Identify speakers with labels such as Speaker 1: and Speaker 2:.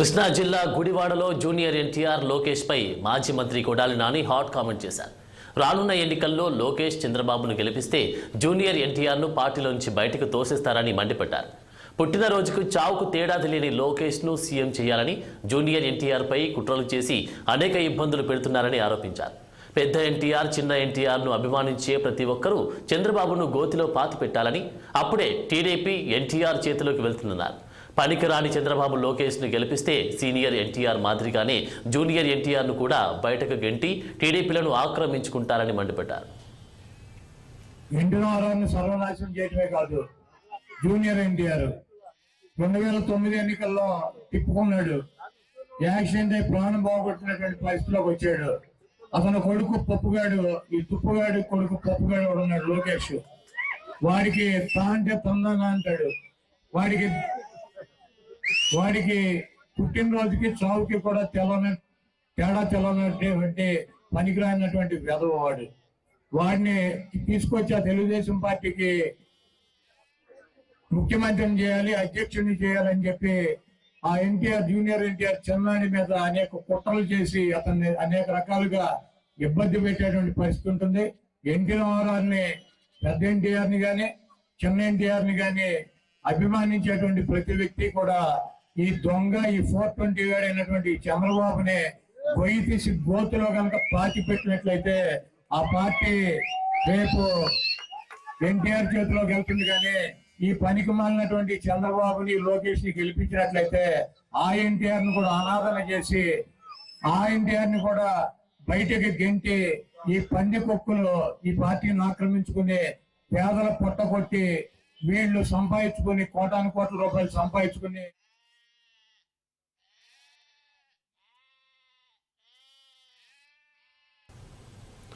Speaker 1: కృష్ణా జిల్లా గుడివాడలో జూనియర్ ఎన్టీఆర్ లోకేష్ పై మాజీ మంత్రి కొడాలి నాని హాట్ కామెంట్ చేశారు. రానున్న ఎన్నికల్లో లోకేష్ చంద్రబాబును గెలిపిస్తే జూనియర్ ఎన్టీఆర్ను పార్టీలోంచి బయటకు తోసేస్తారని మండిపడ్డారు. పుట్టినరోజుకు చావుకు తేడా తెలియని లోకేష్ను సీఎం చేయాలని జూనియర్ ఎన్టీఆర్పై కుట్రలు చేసి అనేక ఇబ్బందులు పెడుతున్నారని ఆరోపించారు. పెద్ద ఎన్టీఆర్ చిన్న ఎన్టీఆర్ను అభిమానించే ప్రతి ఒక్కరూ చంద్రబాబును గోతిలో పాతి పెట్టాలని అప్పుడే టీడీపీ ఎన్టీఆర్ చేతిలోకి వెళ్తుందన్నారు. పనికిరాని చంద్రబాబు లోకేష్ను గెలిపిస్తే సీనియర్ ఎన్టీఆర్ మాదిరిగానే జూనియర్ ఎన్టీఆర్ను కూడా బయటకు గెంటి టీడీపీలను ఆక్రమించుకుంటారని మండిపడ్డారు.
Speaker 2: ఎన్టీఆర్ని సర్వనాశనం చేయటమే కాదు జూనియర్ ఎన్టీఆర్ రెండు వేల తొమ్మిది ఎన్నికల్లో తిప్పుకున్నాడు. యాక్సిడెంట్ అయి ప్రాణం బాగుపడుతున్నటువంటి పరిస్థితిలోకి వచ్చాడు. అతను కొడుకు పప్పుగాడు ఈ తుప్పుగాడు కొడుకు పప్పుగాడు ఉన్నాడు లోకేష్. వాడికి తా అంటే తొందరగా అంటాడు. వాడికి వాడికి పుట్టినరోజుకి చావుకి కూడా తెల్లని తేడా తెల్లనటువంటి పనికిరానటువంటి వెధవ వాడు. వాడిని తీసుకొచ్చి ఆ తెలుగుదేశం పార్టీకి ముఖ్యమంత్రిని చేయాలి అధ్యక్షుడిని చేయాలని చెప్పి ఆ ఎన్టీఆర్ జూనియర్ ఎన్టీఆర్ చెన్నాని మీద అనేక కుట్రలు చేసి అతన్ని అనేక రకాలుగా ఇబ్బంది పెట్టేటువంటి పరిస్థితి ఉంటుంది. ఎన్టీ రామారావుని పెద్ద ఎన్టీఆర్ని కానీ చిన్న ఎన్టీఆర్ని కానీ అభిమానించేటువంటి ప్రతి వ్యక్తి కూడా ఈ దొంగ ఈ ఫోర్ ట్వంటీ అయినటువంటి చంద్రబాబుని గొయ్యి తీసి గోతులో కనుక పాతి పెట్టినట్లయితే ఆ పార్టీ రేపు ఎన్టీఆర్ చేతిలోకి వెళ్తుంది కానీ ఈ పనికి మాలినటువంటి చంద్రబాబుని లోకేష్ని గెలిపించినట్లయితే ఆ ఎన్టీఆర్ను కూడా అనాదన చేసి ఆ ఎన్టీఆర్ని కూడా బయటకి గెంటి ఈ పంది కుక్కలు ఈ పార్టీని ఆక్రమించుకుని పేదల పొట్ట కొట్టి వీళ్ళు సంపాదించుకుని కోటాను కోట్ల రూపాయలు సంపాదించుకుని